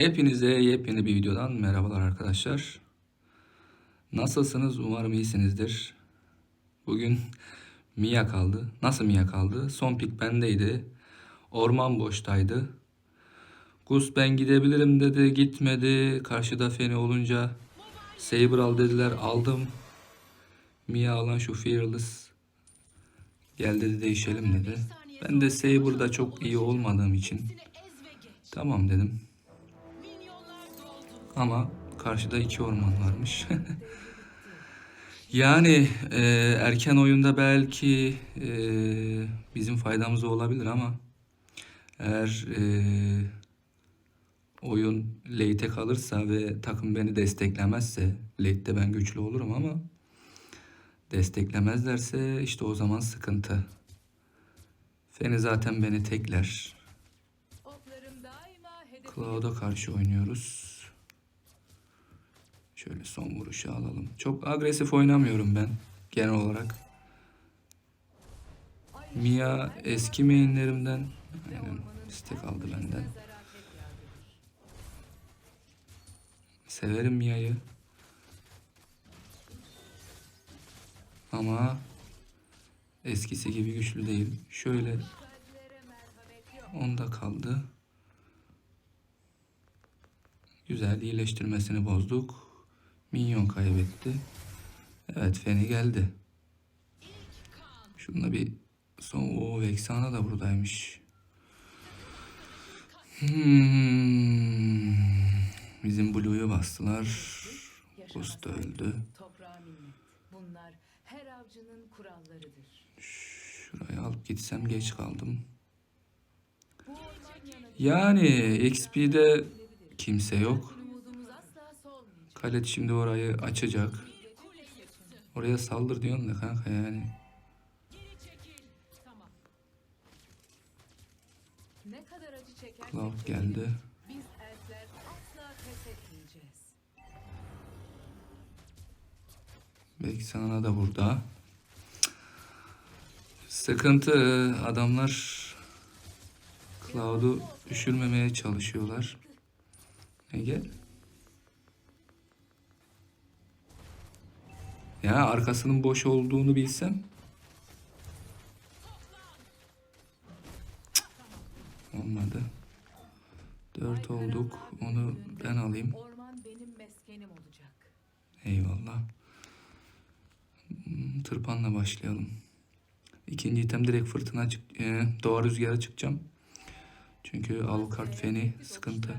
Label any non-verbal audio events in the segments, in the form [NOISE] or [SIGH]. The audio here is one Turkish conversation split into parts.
Hepinize yepyeni bir videodan merhabalar arkadaşlar. Nasılsınız? Umarım iyisinizdir. Bugün Mia kaldı. Nasıl Mia kaldı? Son pik bendeydi. Orman boştaydı. Gus ben gidebilirim dedi. Gitmedi. Karşıda Feni olunca Saber al dediler. Aldım. Mia alan şu Fearless. Gel dedi değişelim dedi. Ben de Saber'da çok iyi olmadığım için tamam dedim. Ama karşıda iki orman varmış. [LAUGHS] yani e, erken oyunda belki e, bizim faydamıza olabilir ama eğer e, oyun late'e kalırsa ve takım beni desteklemezse late'de ben güçlü olurum ama desteklemezlerse işte o zaman sıkıntı. Feni zaten beni tekler. Cloud'a karşı oynuyoruz. Şöyle son vuruşu alalım. Çok agresif oynamıyorum ben genel olarak. Mia eski mainlerimden aynen, istek aldı benden. Severim Mia'yı. Ama eskisi gibi güçlü değil. Şöyle onda kaldı. Güzel iyileştirmesini bozduk. Minyon kaybetti. Evet Feni geldi. Şununla bir son o Vexana da buradaymış. Hmm. Bizim Blue'yu bastılar. Ghost öldü. Bunlar her avcının kurallarıdır. Şuraya alıp gitsem geç kaldım. Yani XP'de kimse yok. Kalet şimdi orayı açacak. Oraya saldır diyorsun da kanka yani. Cloud geldi. Etmeyeceğiz. Vexana da burada. Sıkıntı adamlar Cloud'u düşürmemeye çalışıyorlar. Ege. Ya arkasının boş olduğunu bilsem. Cık. Olmadı. Dört olduk. Onu ben alayım. Orman benim meskenim olacak. Eyvallah. Hmm, Tırpanla başlayalım. İkinci item direkt fırtına çık e, doğa rüzgara çıkacağım. Çünkü Alucard Feni sıkıntı.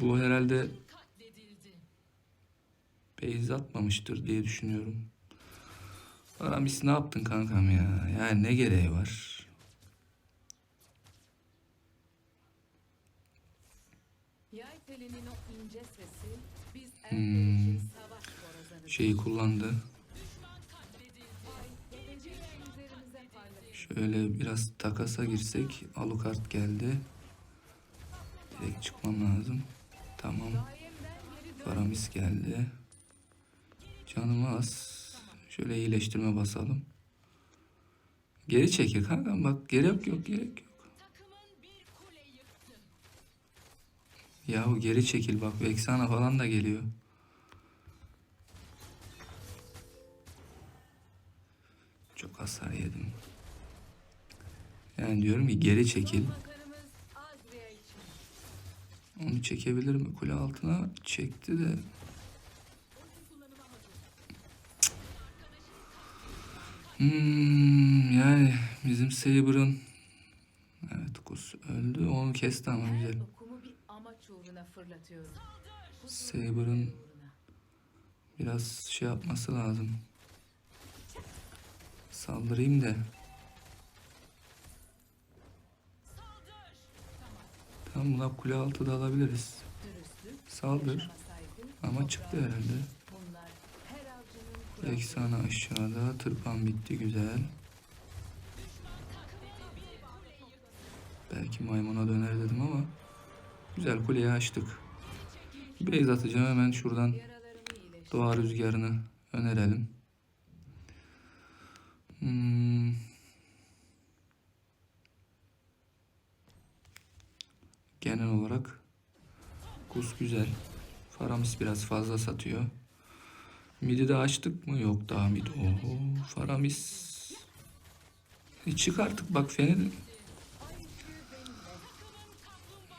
Bu herhalde base atmamıştır diye düşünüyorum. Aramis ne yaptın kankam ya? Yani ne gereği var? Hmm. Şeyi kullandı. Şöyle biraz takasa girsek Alucard geldi. Direkt çıkmam lazım. Tamam. Faramis geldi. Canım az. Şöyle iyileştirme basalım. Geri çekil kanka bak gerek yok gerek yok. Yahu geri çekil bak Vexana falan da geliyor. Çok hasar yedim. Yani diyorum ki geri çekil. Onu çekebilir mi? Kule altına çekti de. Hmm, yani bizim Saber'ın Evet Gus öldü. Onu kesti ama güzel. Saber'ın biraz şey yapması lazım. Saldırayım da. Tamam buna kule altı da alabiliriz. Saldır. Ama çıktı herhalde. Bunlar her avcının kuralı. Vexana aşağıda. Tırpan bitti güzel. Belki maymuna döner dedim ama güzel kuleyi açtık. Base atacağım hemen şuradan doğa rüzgarını önerelim. Hmm. Genel olarak Kus güzel. Faramis biraz fazla satıyor. Midi de açtık mı? Yok daha mid. Oho Faramis. E çık artık bak Feni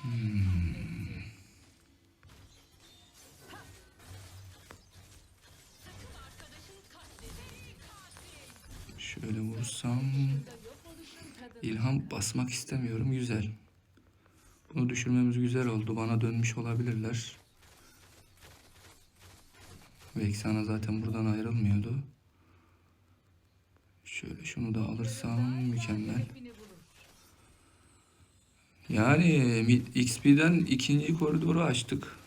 Hmm. Şöyle vursam İlham basmak istemiyorum. Güzel. Bunu düşürmemiz güzel oldu. Bana dönmüş olabilirler. Vexana zaten buradan ayrılmıyordu. Şöyle şunu da alırsam mükemmel. Yani XP'den ikinci koridoru açtık.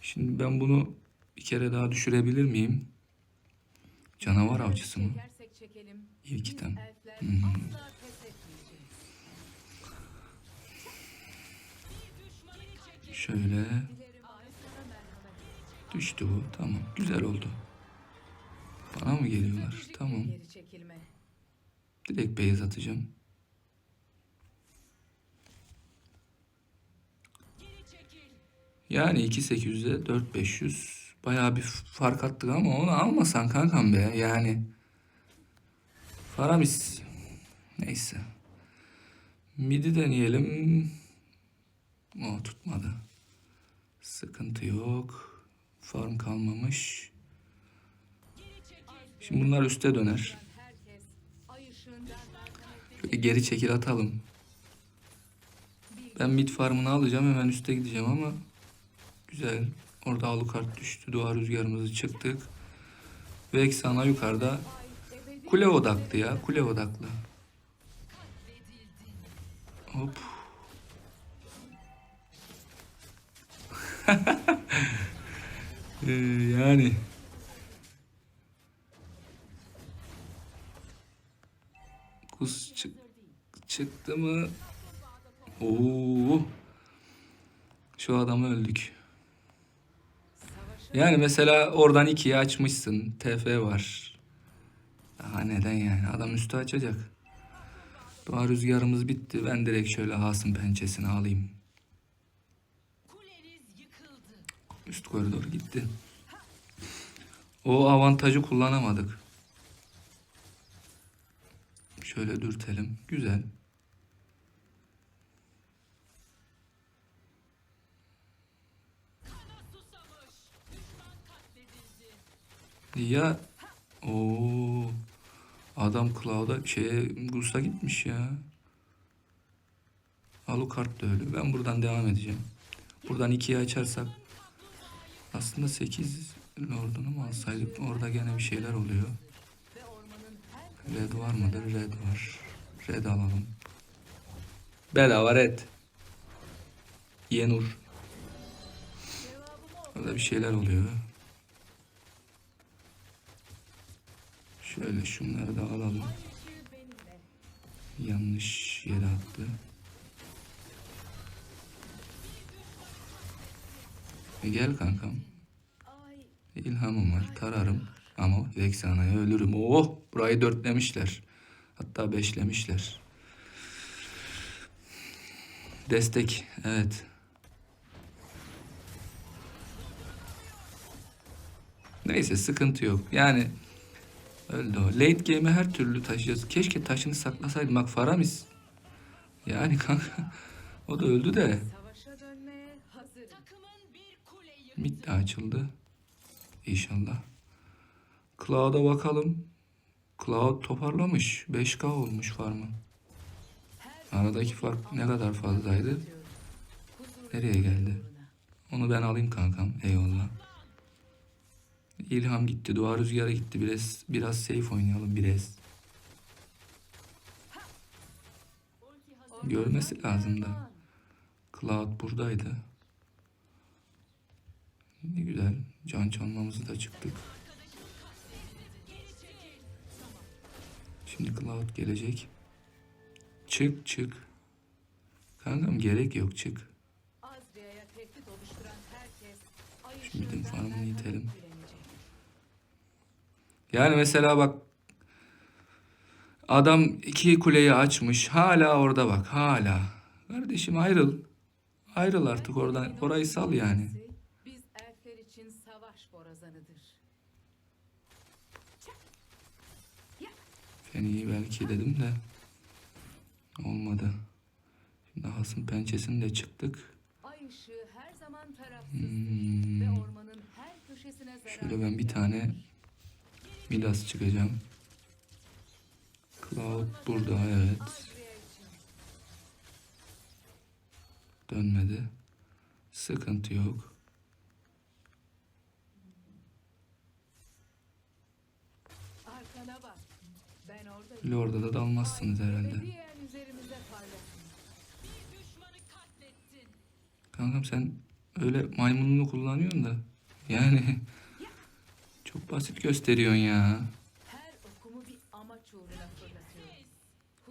Şimdi ben bunu bir kere daha düşürebilir miyim? Canavar avcısı mı? Çekersek çekelim. İlk biz item. elfler asla pes etmeyeceğiz. Şöyle düştü bu. Tamam. Güzel oldu. Bana mı geliyorlar? Tamam. Geri çekilme. Direkt beyaz atacağım. Yani 2800'e 4500 bayağı bir fark attık ama onu almasan kankam be yani. Faramis. Neyse. Midi deneyelim. O tutmadı. Sıkıntı yok. Farm kalmamış. Şimdi bunlar üste döner. Şöyle geri çekil atalım. Ben mid farmını alacağım hemen üste gideceğim ama güzel. Orada Alucard düştü. Doğa rüzgarımızı çıktık. Vexana yukarıda. ay ebedi Kule odaklı ya. Kule odaklı. Hop. [LAUGHS] Ee, yani. Kus çık çıktı mı? Oo. Şu adamı öldük. Yani mesela oradan ikiye açmışsın. TF var. Daha neden yani? Adam üstü açacak. Doğa rüzgarımız bitti. Ben direkt şöyle Hasım pençesini alayım. Üst koridor gitti. O avantajı kullanamadık. Şöyle dürtelim. Güzel. Ya o adam Cloud'a şeye Gus'a gitmiş ya. Alucard da öyle. Ben buradan devam edeceğim. Buradan ikiye açarsak aslında 8 lordunu mu alsaydık orada gene bir şeyler oluyor. Red var mıdır? Red var. Red alalım. Bedava red. Yenur. Orada bir şeyler oluyor. Şöyle şunları da alalım. Yanlış yere attı. E gel kankam. İlhamım var. Tararım. Ama Vexana'ya ölürüm. Oh! Burayı dörtlemişler. Hatta beşlemişler. Destek. Evet. Neyse sıkıntı yok. Yani öldü o. Late game'e her türlü taşıyacağız. Keşke taşını saklasaydım. Bak Faramis. Yani kanka [LAUGHS] o da öldü de. Mid açıldı. İnşallah. Cloud'a bakalım. Cloud toparlamış. 5K olmuş farmı. Aradaki fark ne kadar fazlaydı? Nereye geldi? Onu ben alayım kankam. Eyvallah. İlham gitti. Doğa rüzgarı gitti. Biraz biraz safe oynayalım biraz. Görmesi lazım da. Cloud buradaydı. Ne güzel. Can çalmamızı da çıktık. Şimdi Cloud gelecek. Çık çık. Kankam gerek yok çık. Şimdi bizim farmını itelim. Yani mesela bak Adam iki kuleyi açmış. Hala orada bak. Hala. Kardeşim ayrıl. Ayrıl artık oradan. Orayı sal yani. Borazanıdır. Feni'yi belki dedim de. Olmadı. Şimdi Has'ın pençesini de çıktık. Ay ışığı her zaman tarafsızdır Hmm. ve ormanın her köşesine zarar Şöyle ben bir tane Midas çıkacağım. Cloud burada evet. Dönmedi. Sıkıntı yok. Arkana bak. Ben oradayım. Lord'a da dalmazsınız herhalde. Kankam sen öyle maymununu kullanıyorsun da. Yani [LAUGHS] çok basit gösteriyorsun ya.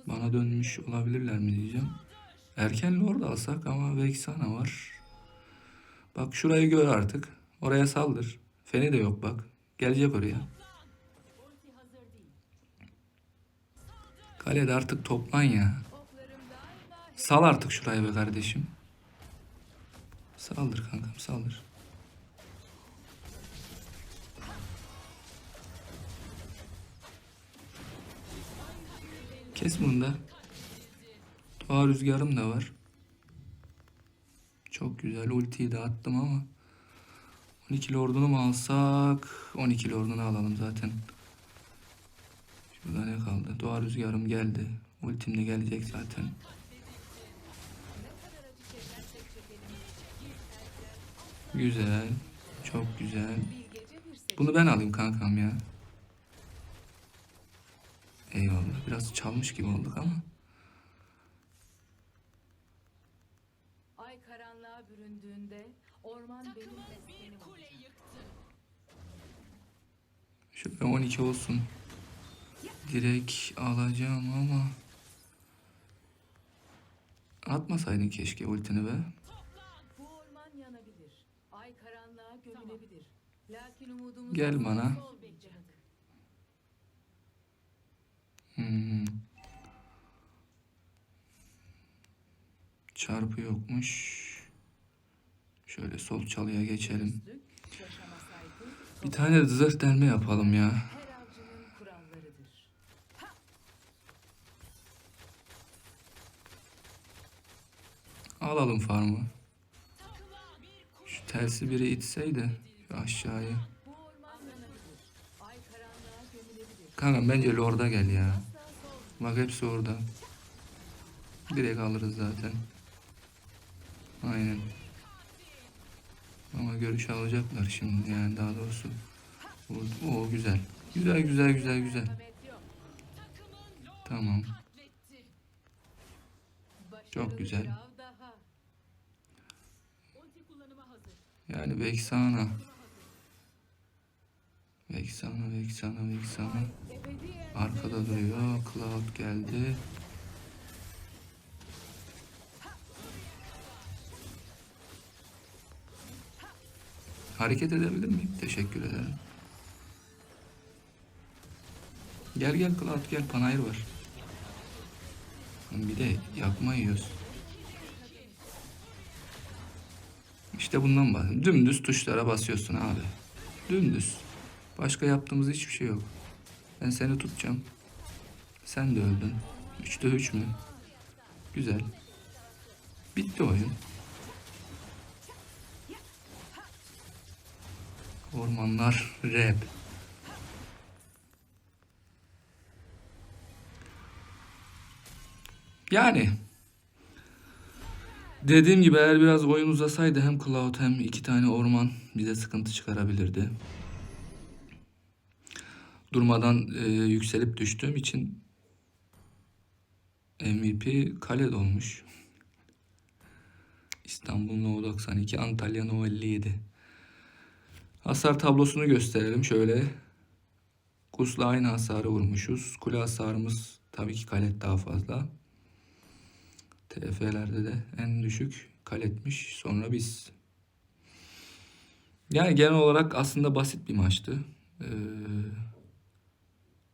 Bana dönmüş olabilirler mi diyeceğim. Erken Lord alsak ama Vexana var. Bak şurayı gör artık. Oraya saldır. Feni de yok bak. Gelecek oraya. Kalede artık toplan ya. Sal artık şurayı be kardeşim. Saldır kankam saldır. Kes bunu da. Doğa rüzgarım da var. Çok güzel ultiyi de attım ama 12 lordunu mu alsak 12 lordunu alalım zaten. Şurada ne kaldı? Doğa rüzgarım geldi. Ultim de gelecek zaten. Güzel. Çok güzel. Bunu ben alayım kankam ya. Eyvallah. Biraz çalmış gibi olduk ama. Ay karanlığa büründüğünde orman benim meskenim olacak. Şöyle 12 olsun. Direkt alacağım ama. Atmasaydın keşke ultini be. Gel bana. Hmm. Çarpı yokmuş. Şöyle sol çalıya geçelim. Bir tane de zırh delme yapalım ya. her avcının kurallarıdır. Alalım farmı. Şu tersi biri itseydi aşağıya. Kanka bence Lord'a gel ya. Bak hepsi orada. Direkt alırız zaten. Aynen. Ama görüş alacaklar şimdi yani daha doğrusu. O, güzel. Güzel güzel güzel güzel. Tamam. Çok güzel. bir av daha. Yani. Vexana, Vexana, Vexana. Ebediyen Arkada duruyor. Cloud geldi. Hareket edebilir miyim? Teşekkür ederim. Gel gel Cloud gel. Panayır var. Bir de yakma yiyoruz. İşte bundan bahsediyorum. Dümdüz tuşlara basıyorsun abi. Dümdüz. Başka yaptığımız hiçbir şey yok. Ben seni tutacağım. Sen de öldün. Üçte üç mü? Güzel. Bitti oyun. Ormanlar rap. Yani dediğim gibi eğer biraz oyun uzasaydı hem Cloud hem iki tane orman bize sıkıntı çıkarabilirdi. Durmadan e, yükselip düştüğüm için MVP kale dolmuş. İstanbul No 92, Antalya No 57. Hasar tablosunu gösterelim şöyle. Kusla aynı hasarı vurmuşuz. Kule hasarımız tabii ki kalet daha fazla. TF'lerde de en düşük kaletmiş. Sonra biz. Yani genel olarak aslında basit bir maçtı. Ee,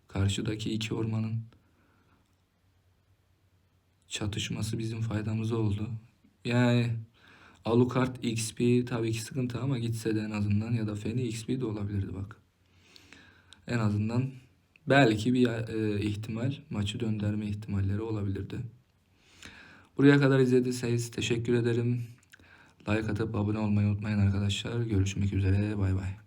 karşıdaki iki ormanın çatışması bizim faydamıza oldu. Yani Alucard XP tabii ki sıkıntı ama gitse de en azından ya da Feni XP de olabilirdi bak. En azından belki bir e, ihtimal maçı döndürme ihtimalleri olabilirdi. Buraya kadar izlediyseniz teşekkür ederim. Like atıp abone olmayı unutmayın arkadaşlar. Görüşmek üzere. Bay bay.